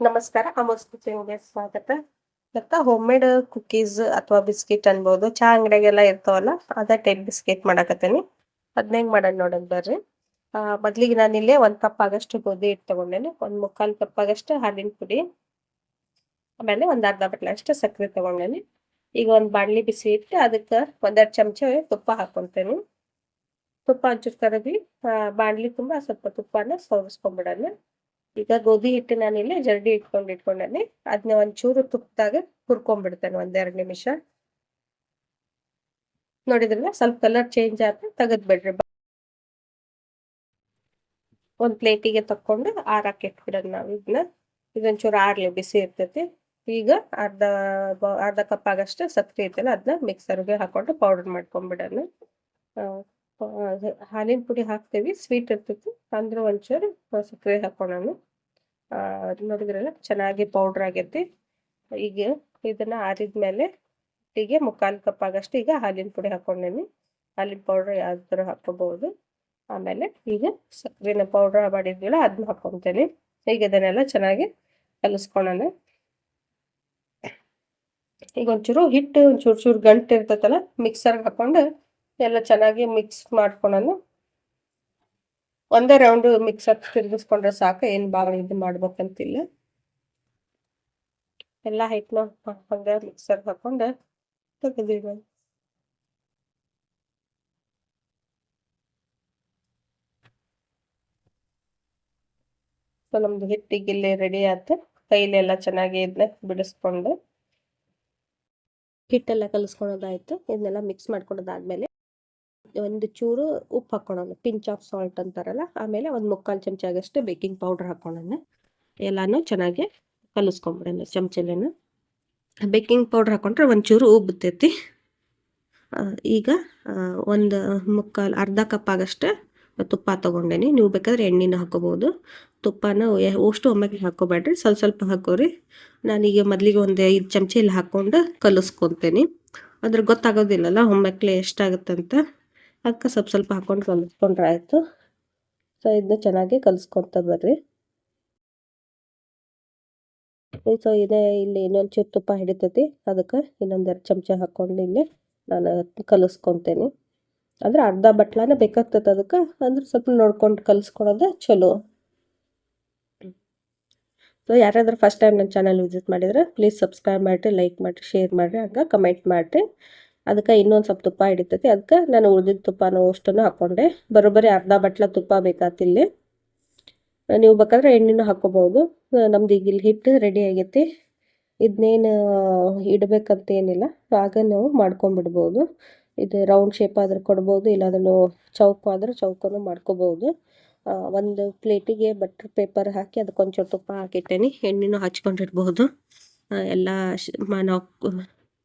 ನಮಸ್ಕಾರ ಅಮೋಸ್ ಕಿಚನ್ಗೆ ಸ್ವಾಗತ. ಇವತ್ತ ಹೋಮ್ ಮೇಡ್ ಕುಕೀಸ್ ಅಥವಾ ಬಿಸ್ಕಿಟ್ ಅನ್ಬೋದು, ಚಹಾ ಅಂಗಡಿಯಾಗೆಲ್ಲ ಇರ್ತಾವಲ್ಲ, ಅದ ಟೈಪ್ ಬಿಸ್ಕಿಟ್ ಮಾಡಕತ್ತೀನಿ. ಅದನ್ನ ಹೆಂಗ್ ಮಾಡೋಣ ನೋಡೋಣ ಬರ್ರಿ. ಮೊದ್ಲಿಗೆ ನಾನು ಇಲ್ಲೇ ಒಂದ್ ಕಪ್ ಆಗಷ್ಟು ಗೋಧಿ ಹಿಟ್ಟು ತಗೊಂಡೇನೆ, ಒಂದ್ ಮುಕ್ಕಾಲು ಕಪ್ ಆಗಷ್ಟು ಹಾಲಿನ ಪುಡಿ. ಆಮೇಲೆ ಒಂದ್ ಅರ್ಧ ಬಟ್ಲೆ ಅಷ್ಟು ಸಕ್ಕರೆ ತಗೊಂಡೇನಿ. ಈಗ ಒಂದ್ ಬಾಣ್ಲಿ ಬಿಸಿ ಇಟ್ಟು ಅದಕ್ಕೆ ಒಂದೆರಡು ಚಮಚ ತುಪ್ಪ ಹಾಕೊಂತೇನೆ. ತುಪ್ಪ ಹಂಚೂರು ಕರಗಿ ಬಾಣ್ಲಿ ತುಂಬಾ ಸ್ವಲ್ಪ ತುಪ್ಪನ ಸೋರಿಸ್ಕೊಂಡ್ಬಿಡೋಣ ಈಗ ಗೋಧಿ ಹಿಟ್ಟು ನಾನಿಲ್ಲಿ ಜರಡಿ ಇಟ್ಕೊಂಡು ಇಟ್ಕೊಂಡೇನಿ. ಅದನ್ನ ಒಂಚೂರು ತುಪ್ಪದಾಗ ಹುರ್ಕೊಂಡ್ಬಿಡ್ತೇನೆ ಒಂದೆರಡು ನಿಮಿಷ. ನೋಡಿದ್ರಲ್ಲ ಸ್ವಲ್ಪ ಕಲರ್ ಚೇಂಜ್ ಆದ್ರೆ ತೆಗೆದ್ ಬಿಡ್ರಿ ಒಂದ್ ಪ್ಲೇಟಿಗೆ ತಕ್ಕೊಂಡು ಆರಾಕ್ ಇಟ್ಬಿಡೋಣ ನಾವ್ ಇದನ್ನ ಇದೊಂಚೂರು ಆರ್ಲಿ ಬಿಸಿ ಇರ್ತೈತಿ. ಈಗ ಅರ್ಧ ಅರ್ಧ ಕಪ್ ಆಗಷ್ಟು ಸಕ್ಕರೆ ಐತಲ್ಲ ಅದನ್ನ ಮಿಕ್ಸರ್ಗೆ ಹಾಕೊಂಡು ಪೌಡರ್ ಮಾಡ್ಕೊಂಡ್ಬಿಡೋಣ ಹಾಲಿನ ಪುಡಿ ಹಾಕ್ತೇವಿ. ಸ್ವೀಟ್ ಇರ್ತೈತಿ. ಅಂದ್ರೆ ಒಂಚೂರು ಸಕ್ಕರೆ ಹಾಕೊಳ್ಳೋಣ ಆ, ನೋಡಿದ್ರಲ್ಲ ಚೆನ್ನಾಗಿ ಪೌಡ್ರ್ ಆಗೈತಿ. ಈಗ ಇದನ್ನ ಆರಿದ್ಮೇಲೆ ಹೀಗೆ ಮುಕ್ಕಾಲು ಕಪ್ ಆಗಷ್ಟು ಈಗ ಹಾಲಿನ ಪುಡಿ ಹಾಕೊಂಡೇನಿ. ಹಾಲಿನ ಪೌಡ್ರ್ ಯಾವ್ದಾದ್ರು ಹಾಕೋಬಹುದು ಆಮೇಲೆ ಈಗ ಸಕ್ಕರೆನ ಪೌಡ್ರ್ ಮಾಡಿದ್ವಲ್ಲ ಅದನ್ನ ಹಾಕೊಂತೇನೆ. ಈಗ ಇದನ್ನೆಲ್ಲ ಚೆನ್ನಾಗಿ ಕಲಿಸ್ಕೊಳ್ಳೋಣ ಈಗ ಒಂಚೂರು ಹಿಟ್ಟು ಒಂಚೂರು ಚೂರು ಗಂಟು ಇರ್ತೈತಲ್ಲ ಮಿಕ್ಸರ್ಗೆ ಹಾಕೊಂಡು ಎಲ್ಲ ಚೆನ್ನಾಗಿ ಮಿಕ್ಸ್ ಮಾಡ್ಕೊಳ್ಳೋಣ ಒಂದೇ ರೌಂಡ್ ಮಿಕ್ಸರ್ ತಿರುಗಿಸ್ಕೊಂಡ್ರೆ ಸಾಕು, ಏನ್ ಭಾಳ ಇದು ಮಾಡ್ಬೇಕಂತಿಲ್ಲ. ಎಲ್ಲ ಹೈಟ್ನ ಹಂಗ ಮಿಕ್ಸರ್ ಹಾಕೊಂಡು, ತೆಗೆದಿವಿ ಸೊ ನಮ್ದು ಹಿಟ್ಟಿಗೆ ಇಲ್ಲಿ ರೆಡಿ ಆಯ್ತು ಕೈಲೆಲ್ಲ ಚೆನ್ನಾಗಿ ಇದನ್ನ ಬಿಡಿಸ್ಕೊಂಡು. ಹಿಟ್ಟೆಲ್ಲ ಕಲಿಸ್ಕೊಳೋದಾಯ್ತು. ಇದನ್ನೆಲ್ಲ ಮಿಕ್ಸ್ ಮಾಡ್ಕೊಳೋದಾದ್ಮೇಲೆ. ಒಂದು ಚೂರು ಉಪ್ಪು ಹಾಕೊಳ್ಳೋಣ ಪಿಂಚ್ ಆಫ್ ಸಾಲ್ಟ್ ಅಂತಾರಲ್ಲ, ಆಮೇಲೆ ಒಂದು ಮುಕ್ಕಾಲು ಚಮಚ ಆಗಷ್ಟು ಬೇಕಿಂಗ್ ಪೌಡ್ರ್ ಹಾಕೊಳ್ಳೋಣ ಎಲ್ಲನೂ ಚೆನ್ನಾಗಿ ಕಲಿಸ್ಕೊಂಬಿಡೋಣ ಚಮಚಲೇನ. ಬೇಕಿಂಗ್ ಪೌಡರ್ ಹಾಕೊಂಡ್ರೆ ಒಂಚೂರು ಉಬ್ಬುತ್ತೈತಿ ಈಗ ಒಂದು ಮುಕ್ಕಾಲು ಅರ್ಧ ಕಪ್ ಆಗಷ್ಟು ತುಪ್ಪ ತೊಗೊಂಡೇನಿ. ನೀವು ಬೇಕಾದ್ರೆ ಎಣ್ಣೆನ ಹಾಕೋಬೋದು. ತುಪ್ಪನ ಅಷ್ಟು ಒಮ್ಮೆಗೆ ಹಾಕೋಬೇಡ್ರಿ, ಸ್ವಲ್ಪ ಸ್ವಲ್ಪ ಹಾಕೋರಿ. ನಾನೀಗ ಮೊದಲಿಗೆ ಒಂದು ಐದು ಚಮಚ ಇಲ್ಲಿ ಹಾಕ್ಕೊಂಡು ಕಲಿಸ್ಕೊತೇನೆ. ಅದ್ರ ಗೊತ್ತಾಗೋದಿಲ್ಲಲ್ಲ, ಒಮ್ಮೆಕ್ಲೆ ಎಷ್ಟಾಗುತ್ತೆ ಅದಕ್ಕೆ ಸ್ವಲ್ಪ ಸ್ವಲ್ಪ ಹಾಕೊಂಡು ಕಲಿಸ್ಕೊಂಡ್ರೆ ಆಯಿತು. ಸೊ ಇದನ್ನ ಚೆನ್ನಾಗಿ ಕಲಿಸ್ಕೊತ ಬರ್ರಿ. ಸೊ ಇದೇ ಇಲ್ಲಿ ಇನ್ನೊಂದು ಚೂರು ತುಪ್ಪ ಹಿಡಿತೈತಿ. ಅದಕ್ಕೆ ಇನ್ನೊಂದೆರಡು ಚಮಚ ಹಾಕ್ಕೊಂಡು ಇಲ್ಲಿ ನಾನು ಕಲಿಸ್ಕೊತೇನೆ. ಅಂದ್ರೆ ಅರ್ಧ ಬಟ್ಲಾನ ಬೇಕಾಗ್ತದೆ ಅದಕ್ಕೆ. ಅಂದ್ರೆ ಸ್ವಲ್ಪ ನೋಡ್ಕೊಂಡು ಕಲಿಸ್ಕೊಳೋದೇ ಚಲೋ. ಸೊ ಯಾರಾದರೂ ಫಸ್ಟ್ ಟೈಮ್ ನನ್ನ ಚಾನಲ್ ವಿಸಿಟ್ ಮಾಡಿದ್ರೆ ಪ್ಲೀಸ್ ಸಬ್ಸ್ಕ್ರೈಬ್ ಮಾಡಿರಿ ಲೈಕ್ ಮಾಡಿರಿ ಶೇರ್ ಮಾಡಿರಿ, ಹಂಗೆ ಕಮೆಂಟ್ ಮಾಡಿರಿ. ಅದಕ್ಕೆ ಇನ್ನೊಂದು ಸ್ವಲ್ಪ ತುಪ್ಪ ಹಿಡಿತೈತಿ. ಅದಕ್ಕೆ ನಾನು ಉಳಿದಿದ್ದ ತುಪ್ಪನ ಅಷ್ಟನ್ನು ಹಾಕ್ಕೊಂಡೆ ಬರೋಬ್ಬರಿ ಅರ್ಧ ಬಟ್ಲ ತುಪ್ಪ ಬೇಕಾತಿಲ್ಲಿ ನೀವು ಬೇಕಾದ್ರೆ ಎಣ್ಣೆನೂ ಹಾಕೋಬಹುದು. ನಮ್ದು ಈಗ ಇಲ್ಲಿ ಹಿಟ್ಟು ರೆಡಿ ಆಗೈತಿ. ಇದನ್ನೇನು ಇಡಬೇಕಂತ ಏನಿಲ್ಲ ಆಗ ನಾವು ಮಾಡ್ಕೊಂಡ್ಬಿಡ್ಬೋದು. ಇದು ರೌಂಡ್ ಶೇಪ್ ಆದ್ರೆ ಕೊಡ್ಬೋದು, ಇಲ್ಲಾಂದ್ರೆ ಅದನ್ನು ಚೌಕ ಆದ್ರೆ ಚೌಕನು ಮಾಡ್ಕೋಬಹುದು. ಒಂದು ಪ್ಲೇಟಿಗೆ ಬಟರ್ ಪೇಪರ್ ಹಾಕಿ ಅದಕ್ಕೆ ಒಂಚೂರು ತುಪ್ಪ ಹಾಕಿಟ್ಟೇನಿ. ಎಣ್ಣೆನೂ ಹಚ್ಕೊಂಡಿರ್ಬೋದು ಎಲ್ಲ ನಾವು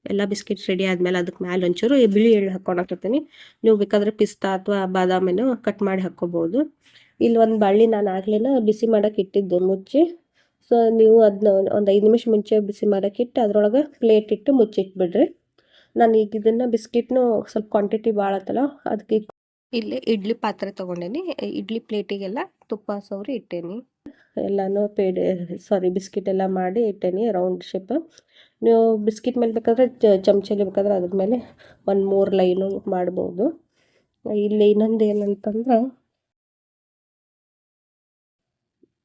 ಎಲ್ಲ ಬಿಸ್ಕಿಟ್ ರೆಡಿ ಆದಮೇಲೆ ಅದಕ್ಕೆ ಮೇಲೆ ಒಂಚೂರು ಬಿಳಿ ಎಳ್ಳು ಹಾಕ್ಕೊಳಕತ್ತೀನಿ ನೀವು ಬೇಕಾದ್ರೆ ಪಿಸ್ತಾ ಅಥವಾ ಬಾದಾಮಿನ ಕಟ್ ಮಾಡಿ ಹಾಕ್ಕೋಬೋದು ಇಲ್ಲಿ ಒಂದು ಬಳ್ಳಿ ನಾನು ಆಗ್ಲಿನ ಬಿಸಿ ಮಾಡಕ್ಕೆ ಇಟ್ಟಿದ್ದು ಮುಚ್ಚಿ. ಸೊ ನೀವು ಅದನ್ನ ಒಂದು ಐದು ನಿಮಿಷ ಮುಂಚೆ ಬಿಸಿ ಮಾಡಕ್ಕೆ ಇಟ್ಟು ಅದ್ರೊಳಗೆ ಪ್ಲೇಟ್ ಇಟ್ಟು ಮುಚ್ಚಿಟ್ಬಿಡ್ರಿ. ನಾನು ಈಗ ಇದನ್ನು ಬಿಸ್ಕಿಟ್ನು ಸ್ವಲ್ಪ ಕ್ವಾಂಟಿಟಿ ಭಾಳ ಆತಲ್ಲ ಅದಕ್ಕೆ ಇಲ್ಲಿ ಇಡ್ಲಿ ಪಾತ್ರೆ ತೊಗೊಂಡೇನಿ. ಇಡ್ಲಿ ಪ್ಲೇಟಿಗೆಲ್ಲ ತುಪ್ಪ ಸವರಿ ಇಟ್ಟೇನಿ. ಎಲ್ಲಾನು ಪೇಡೆ ಸಾರಿ ಬಿಸ್ಕಿಟ್ ಎಲ್ಲ ಮಾಡಿ ಇಟ್ಟೇನಿ ರೌಂಡ್ ಶೇಪ್ ನೀವು ಬಿಸ್ಕಿಟ್ ಮೇಲೆ ಬೇಕಾದ್ರೆ ಚಮಚಲ್ಲಿ ಬೇಕಾದ್ರೆ ಅದ್ರ ಮೇಲೆ ಒಂದು ಮೂರು ಲೈನು ಮಾಡ್ಬೋದು. ಇಲ್ಲಿ ಇನ್ನೊಂದು ಏನಂತಂದ್ರೆ,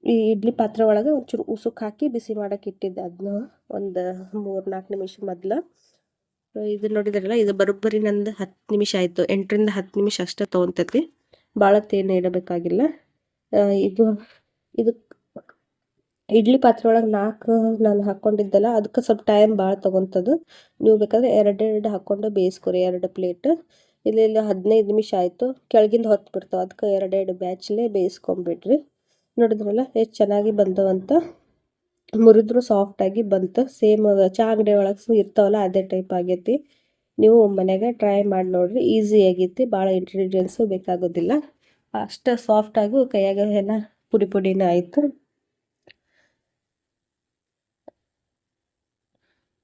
ಈ ಇಡ್ಲಿ ಪಾತ್ರೆ ಒಳಗೆ ಒಂಚೂರು ಉಸುಕ್ ಹಾಕಿ ಬಿಸಿ ಮಾಡೋಕೆ ಇಟ್ಟಿದ್ದೆ ಅದನ್ನ ಒಂದು ಮೂರು ನಾಲ್ಕು ನಿಮಿಷ ಮೊದಲು. ಇದು ನೋಡಿದ್ರಲ್ಲ, ಇದು ಬರೋಬ್ಬರಿ ನಂದು ಹತ್ತು ನಿಮಿಷ ಆಯಿತು, ಎಂಟರಿಂದ ಹತ್ತು ನಿಮಿಷ ಅಷ್ಟೇ ತೊಗೊತೈತಿ ಭಾಳ ತೇನೇ ಇಡಬೇಕಾಗಿಲ್ಲ. ಇದು ಇದು ಇಡ್ಲಿ ಪಾತ್ರೆ ಒಳಗೆ ನಾಲ್ಕು ನಾನು ಹಾಕ್ಕೊಂಡಿದ್ದಲ್ಲ ಅದಕ್ಕೆ ಸ್ವಲ್ಪ ಟೈಮ್ ಭಾಳ ತೊಗೊತದು. ನೀವು ಬೇಕಾದ್ರೆ ಎರಡೆರಡು ಹಾಕ್ಕೊಂಡು ಬೇಯಿಸ್ಕೊರಿ ಎರಡು ಪ್ಲೇಟ್ ಇಲ್ಲಿ ಇಲ್ಲಿ ಹದಿನೈದು ನಿಮಿಷ ಆಯಿತು. ಕೆಳಗಿಂದ ಹೊತ್ತು ಬಿಡ್ತಾವೆ. ಅದಕ್ಕೆ ಎರಡೆರಡು ಬ್ಯಾಚ್ಲೇ ಬೇಯಿಸ್ಕೊಂಬಿಡ್ರಿ. ನೋಡಿದ್ರಲ್ಲ ಎಷ್ಟು ಚೆನ್ನಾಗಿ ಬಂದವಂತ ಮುರಿದ್ರು ಸಾಫ್ಟಾಗಿ ಬಂತು. ಸೇಮ್ ಚಹಾ ಅಂಗಡಿ ಒಳಗೆ ಇರ್ತಾವಲ್ಲ ಅದೇ ಟೈಪ್ ಆಗೈತಿ. ನೀವು ಮನೆಗೆ ಟ್ರೈ ಮಾಡಿ ನೋಡಿರಿ. ಈಸಿ ಆಗೈತಿ. ಭಾಳ ಇಂಗ್ರೀಡಿಯೆಂಟ್ಸು ಬೇಕಾಗೋದಿಲ್ಲ. ಅಷ್ಟು ಸಾಫ್ಟಾಗೂ ಕೈಯಾಗ ಎಲ್ಲ ಪುಡಿ ಪುಡಿನ ಆಯಿತು.